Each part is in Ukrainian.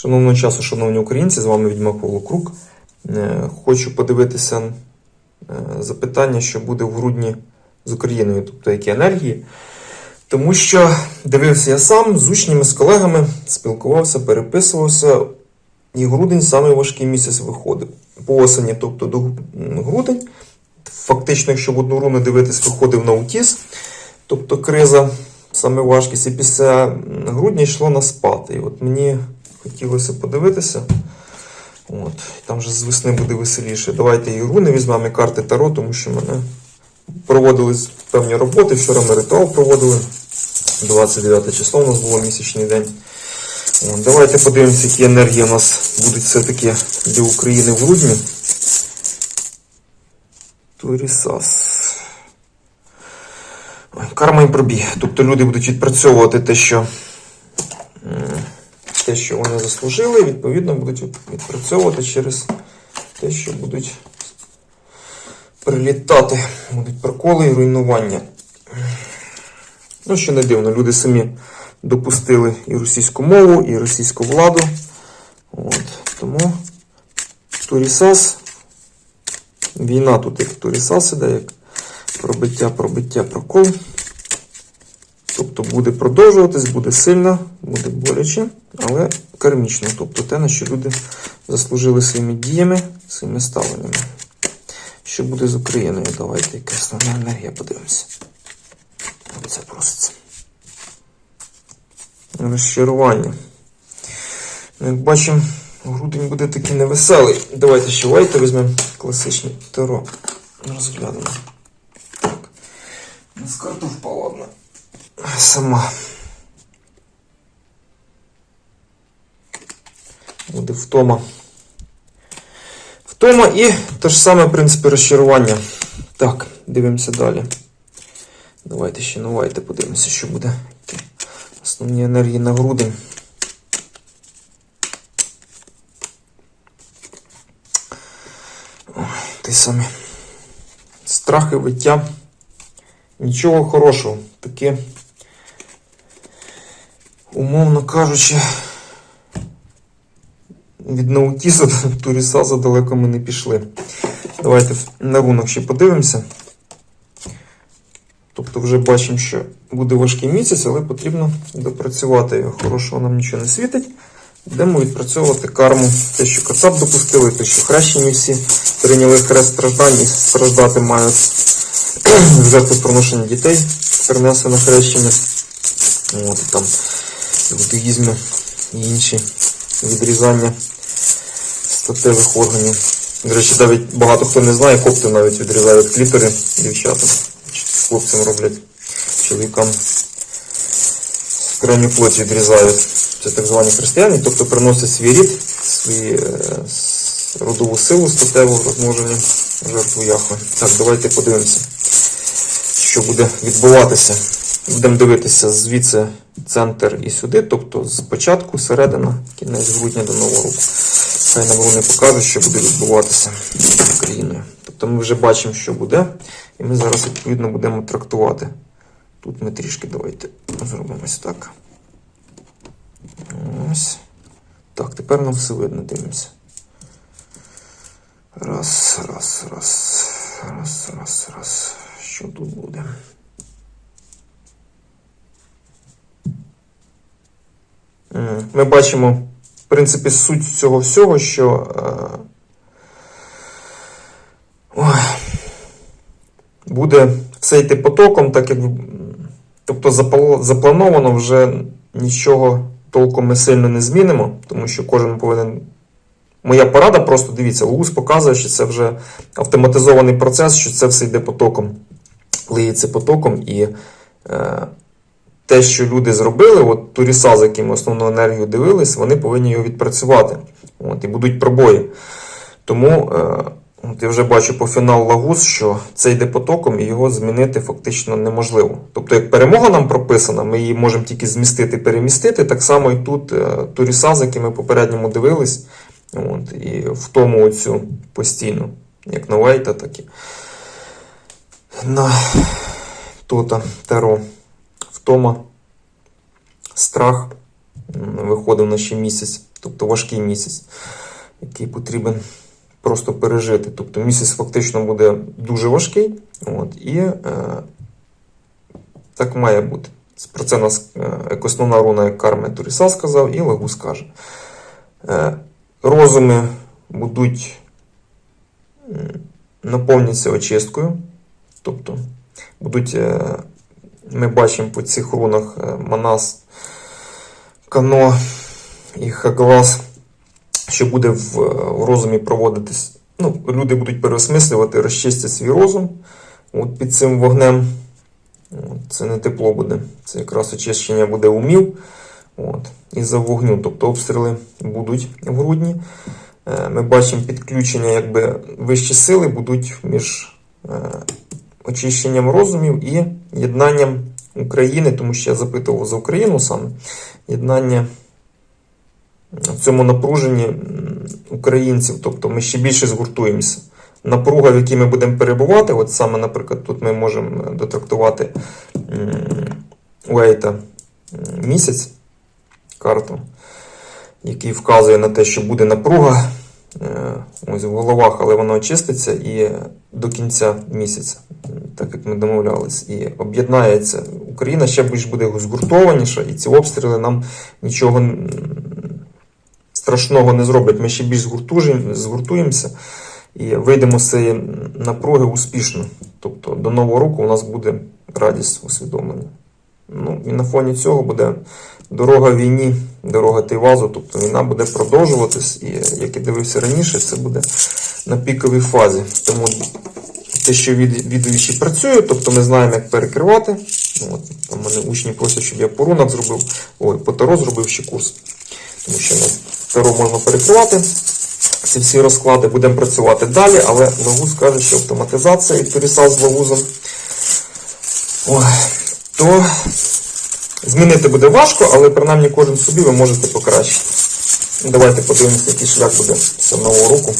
Шановного часу, шановні українці, з вами Відьмак Павло. Е, Хочу подивитися е, запитання, що буде в грудні з Україною, тобто які енергії. Тому що дивився я сам з учнями, з колегами, спілкувався, переписувався, і грудень самий важкий місяць виходив. По осені, тобто до грудень, фактично, якщо в одну руну дивитись, виходив на утіс, тобто криза, саме важкість, і після грудня йшло на спад. І от мені хотілося подивитися. От, там вже з весни буде веселіше. Давайте і руни візьмемо, і карти Таро, тому що мене проводились певні роботи. Вчора ми ритуал проводили. 29 число у нас було місячний день. От, Давайте подивимося, які енергії у нас будуть все-таки для України в грудні. Турісас. Карма і пробій. Тобто люди будуть відпрацьовувати те, що, те, що вони заслужили, відповідно, будуть відпрацьовувати через те, що будуть прилітати, будуть проколи і руйнування. Ну, що не дивно, люди самі допустили і російську мову, і російську владу. От, тому Турісас, війна тут як Турісас іде, як пробиття, пробиття, прокол. Тобто буде продовжуватись, буде сильно, буде боляче, але кармічно. Тобто те, на що люди заслужили своїми діями, своїми ставленнями. Що буде з Україною? Давайте яка основна енергія подивимося. Це проситься. Розчарування. Ну, Як бачимо, грудень буде такий невеселий. Давайте ще лайти візьмемо класичний таро. Розглянемо. Так. У нас карта впала одна. Сама. Буде втома. Втома і те ж саме, в принципі, розчарування. Так, дивимося далі. Давайте ще на лайти подивимося, що буде. Основні енергії на грудень. Ой, Ти самі. Страх і виття. Нічого хорошого. Таке, умовно кажучи, від наутіса до турісаза далеко ми не пішли. Давайте на рунок ще подивимося. Тобто вже бачимо, що буде важкий місяць, але потрібно допрацювати його. Хорошого нам нічого не світить. Будемо відпрацьовувати карму. Те, що Кацап допустили, те, що хрещені всі прийняли хрест страждань і страждати мають жертви проношення дітей, перенесено хрещення. От, там буддизмі і інші відрізання статевих органів. До речі, навіть багато хто не знає, копти навіть відрізають клітори дівчатам. Хлопцям роблять чоловікам окремі плоті відрізають. Це так звані християни, тобто приносять свій рід, свою е, родову силу статеву розмноження жертву Яхве. Так, давайте подивимося, що буде відбуватися. Будемо дивитися звідси центр і сюди, тобто з початку, середина, кінець грудня до нового року. Хай нам руни покажуть, що буде відбуватися з Україною. Тобто ми вже бачимо, що буде, і ми зараз відповідно будемо трактувати. Тут ми трішки давайте зробимо ось так. Ось. Так, тепер нам все видно, дивимося. Раз, раз, раз. Раз, раз, раз. Що тут буде? Ми бачимо, в принципі, суть цього всього, що. Е, буде все йти потоком, так як. Тобто заплановано вже нічого толком ми сильно не змінимо, тому що кожен повинен. Моя порада просто дивіться, ЛУС показує, що це вже автоматизований процес, що це все йде потоком, лиється потоком, і е, те, що люди зробили, от туріса, за яким основну енергію дивились, вони повинні його відпрацювати. От, і будуть пробої. Тому е, от я вже бачу по фіналу Лагус, що це йде потоком і його змінити фактично неможливо. Тобто, як перемога нам прописана, ми її можемо тільки змістити, перемістити. Так само і тут е, туріса, за яким ми попередньому дивились, от, і в тому оцю постійно, як на Вейта, так і на Тота Таро. Втома, страх виходив на ще місяць. тобто важкий місяць, який потрібен просто пережити. Тобто місяць фактично буде дуже важкий. От, і е, так має бути. Про це нас е, як основна руна карми Туріса сказав, і Лагу скаже. Е, розуми будуть м, наповняться очисткою. Тобто будуть, е, ми бачимо по цих рунах е, Манас, Кано і Хаглас, що буде в, в розумі проводитись. Ну, люди будуть переосмислювати, розчистять свій розум от під цим вогнем. Це не тепло буде, це якраз очищення буде умів. От, із-за вогню, тобто обстріли будуть в грудні. Е, Ми бачимо підключення, якби вищі сили будуть між е, очищенням розумів і єднанням України, тому що я запитував за Україну саме єднання в цьому напруженні українців, тобто ми ще більше згуртуємося. Напруга, в якій ми будемо перебувати, от саме, наприклад, тут ми можемо дотрактувати Уейта місяць, карту, який вказує на те, що буде напруга е, ось в головах, але вона очиститься і до кінця місяця, так як ми домовлялись, і об'єднається Україна ще більш буде згуртованіша, і ці обстріли нам нічого страшного не зроблять. Ми ще більш згуртуємося і вийдемо з цієї напруги успішно. Тобто до нового року у нас буде радість усвідомлення. Ну, і на фоні цього буде дорога війні, дорога Тайвазу, тобто війна буде продовжуватись, і як я дивився раніше, це буде на піковій фазі. Тому те, що від, відвічі працює, тобто ми знаємо, як перекривати. От, там мене учні просять, щоб я по рунах зробив, ой, по таро зробив ще курс. Тому що на таро можна перекривати ці всі розклади, будемо працювати далі, але Лагуз каже, що автоматизація і Торісал з Лагузом. То змінити буде важко, але принаймні кожен собі ви можете покращити. Давайте подивимося, який шлях буде з нового року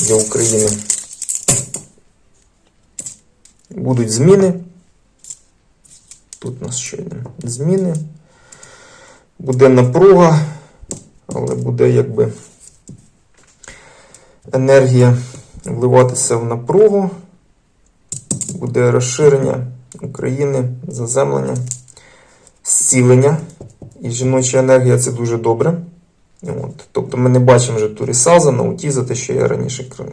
для України. Будуть зміни. Тут у нас що йде? Зміни. Буде напруга, але буде якби енергія вливатися в напругу. Буде розширення України, заземлення, зцілення. І жіноча енергія це дуже добре. От. Тобто ми не бачимо вже Турісаза, Наутіза, те, що я раніше е,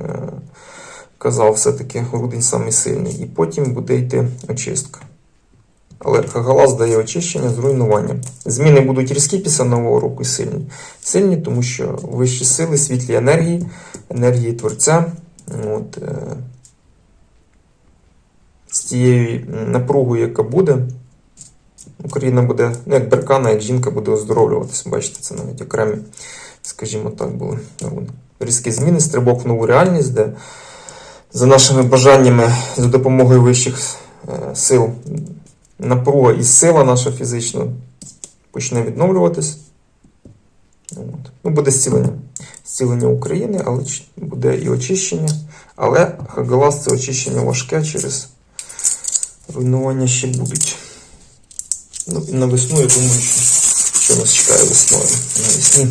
казав, все-таки грудень самий сильний. І потім буде йти очистка. Але Хагалас дає очищення, зруйнування. Зміни будуть різкі після нового року і сильні. Сильні, тому що вищі сили, світлі енергії, енергії Творця. От, е, з тією напругою, яка буде, Україна буде, ну як беркана, як жінка буде оздоровлюватися. Бачите, це навіть окремі, скажімо так, були різкі зміни, стрибок в нову реальність, де за нашими бажаннями, за допомогою вищих е, сил, напруга і сила наша фізична почне відновлюватись. От. Ну, буде зцілення. Зцілення України, але буде і очищення. Але Хагалас це очищення важке через руйнування ще будуть. Ну, на весну, я думаю, що, що нас чекає весною. Навесні.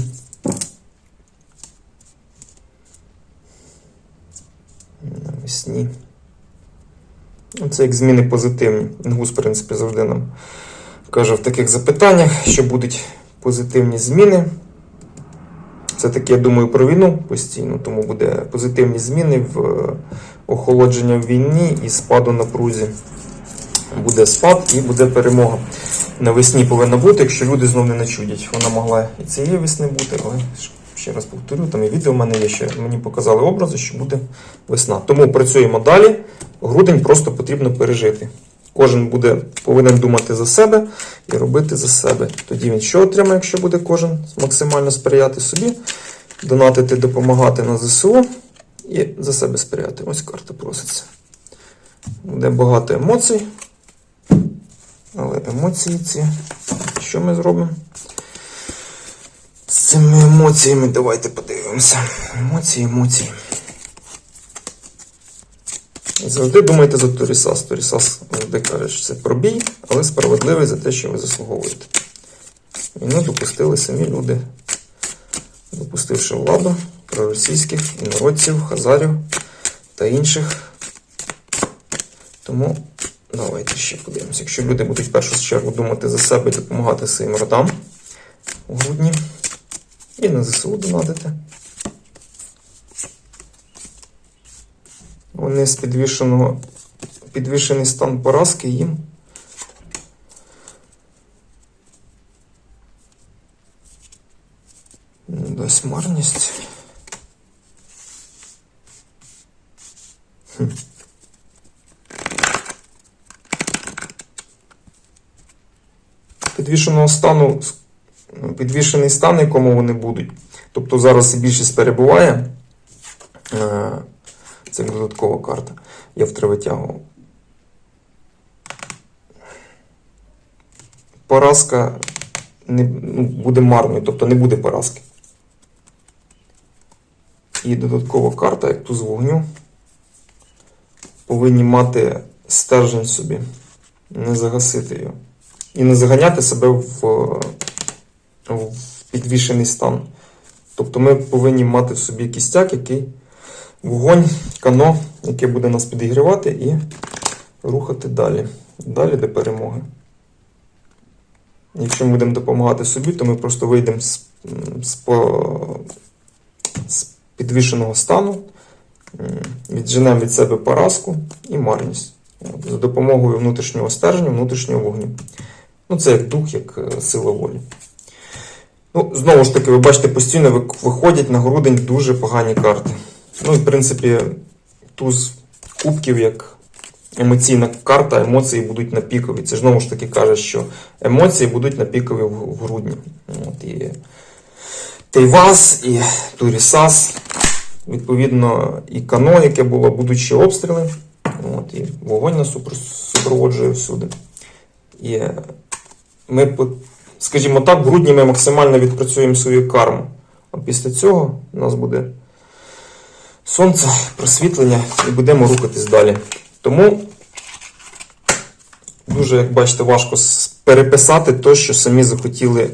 Ну, Це як зміни позитивні. Інгус, в принципі, завжди нам каже в таких запитаннях, що будуть позитивні зміни. Це таке, я думаю, про війну постійно, тому буде позитивні зміни в е, охолодження в війні і спаду напрузі. Буде спад і буде перемога. Навесні повинна бути, якщо люди знов не начудять. Вона могла і цієї весни бути, але ще раз повторю, там і відео в мене є, що мені показали образи, що буде весна. Тому працюємо далі. Грудень просто потрібно пережити. Кожен буде повинен думати за себе і робити за себе. Тоді він що отримає, якщо буде кожен максимально сприяти собі, донатити, допомагати на ЗСУ і за себе сприяти. Ось карта проситься. Буде багато емоцій. Але емоції ці. Що ми зробимо? Цими емоціями давайте подивимося. Емоції, емоції. Завжди думайте за Торісас. Торісас завжди каже, що це пробій, але справедливий за те, що ви заслуговуєте. Війну допустили самі люди допустивши владу проросійських інородців, хазарів та інших. Тому давайте ще подивимося. Якщо люди будуть в першу чергу думати за себе і допомагати своїм родам у грудні і на ЗСУ донатити. Вони з підвішеного, підвішений стан поразки їм. не Дасть марність. Хм. Підвішеного стану, підвішений стан, якому вони будуть. Тобто зараз і більшість перебуває. Е, Це додаткова карта. Я втри витягував. Поразка не, ну, буде марною, тобто не буде поразки. І додаткова карта, як туз вогню, повинні мати стержень собі, не загасити його. І не заганяти себе в, в підвішений стан. Тобто ми повинні мати в собі кістяк, який вогонь, кано, яке буде нас підігрівати і рухати далі. Далі до перемоги. Якщо ми будемо допомагати собі, то ми просто вийдемо з, з, з підвішеного стану, відженемо від себе поразку і марність. За допомогою внутрішнього стержня, внутрішнього вогню. Ну, це як дух, як е, сила волі. Ну, знову ж таки, ви бачите, постійно виходять на грудень дуже погані карти. Ну, в принципі, туз кубків як емоційна карта, емоції будуть на пікові. Це ж знову ж таки каже, що емоції будуть на пікові в, грудні. От, і Тейвас, і Турісас, відповідно, і Кано, яке було, будуть ще обстріли. От, і вогонь нас супроводжує всюди. І ми, скажімо так, в грудні ми максимально відпрацюємо свою карму. А після цього у нас буде сонце, просвітлення і будемо рухатись далі. Тому дуже, як бачите, важко переписати те, що самі захотіли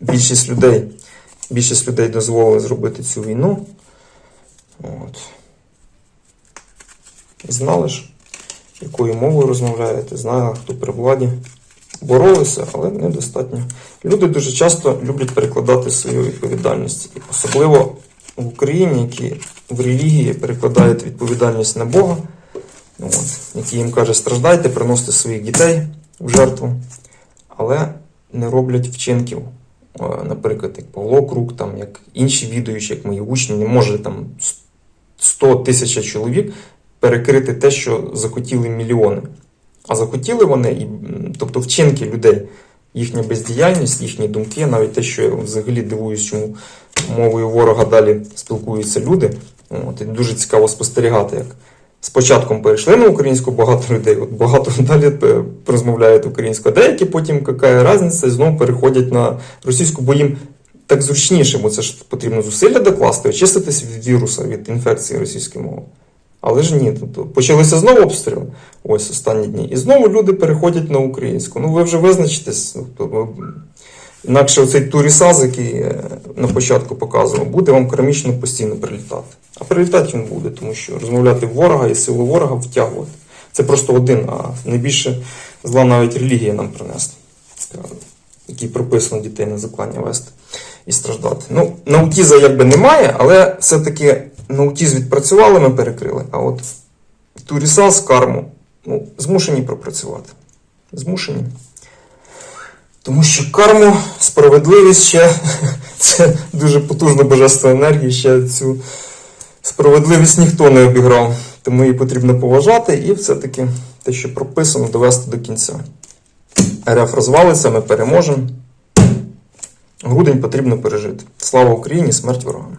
більшість людей. Більшість людей дозволили зробити цю війну. От. Знали ж, якою мовою розмовляєте, знали, хто при владі. Боролися, але недостатньо. Люди дуже часто люблять перекладати свою відповідальність. Особливо в Україні, які в релігії перекладають відповідальність на Бога, от, який їм каже, страждайте, приносите своїх дітей в жертву, але не роблять вчинків. Е, Наприклад, як Павло Крук, там, як інші відуючі, як мої учні, не може там 100 тисяч чоловік перекрити те, що захотіли мільйони. А захотіли вони, і, тобто вчинки людей, їхня бездіяльність, їхні думки, навіть те, що я взагалі дивуюсь, чому мовою ворога далі спілкуються люди. От, і дуже цікаво спостерігати, як спочатку перейшли на українську багато людей, от багато далі е, розмовляють українською, а деякі потім, яка різниця, знову переходять на російську, бо їм так зручніше, бо це ж потрібно зусилля докласти, очиститись від віруса, від інфекції російської мови. Але ж ні, тобто почалися знову обстріли, ось останні дні. І знову люди переходять на українську. Ну ви вже визначитесь. Тобто, інакше оцей турісаз, який е, на початку показував, буде вам кармічно постійно прилітати. А прилітати він буде, тому що розмовляти ворога і силу ворога втягувати. це просто один, а найбільше зла навіть релігія нам принесла, який прописано дітей на заклання вести і страждати. Ну, наутіза якби немає, але все-таки наутіз відпрацювали, ми перекрили. А от турісас, карму, ну, змушені пропрацювати. Змушені. Тому що карму, справедливість ще це дуже потужна божественна енергія, ще цю справедливість ніхто не обіграв. Тому її потрібно поважати і все-таки те, що прописано, довести до кінця. РФ розвалиться, ми переможемо. Грудень потрібно пережити. Слава Україні, смерть ворогам!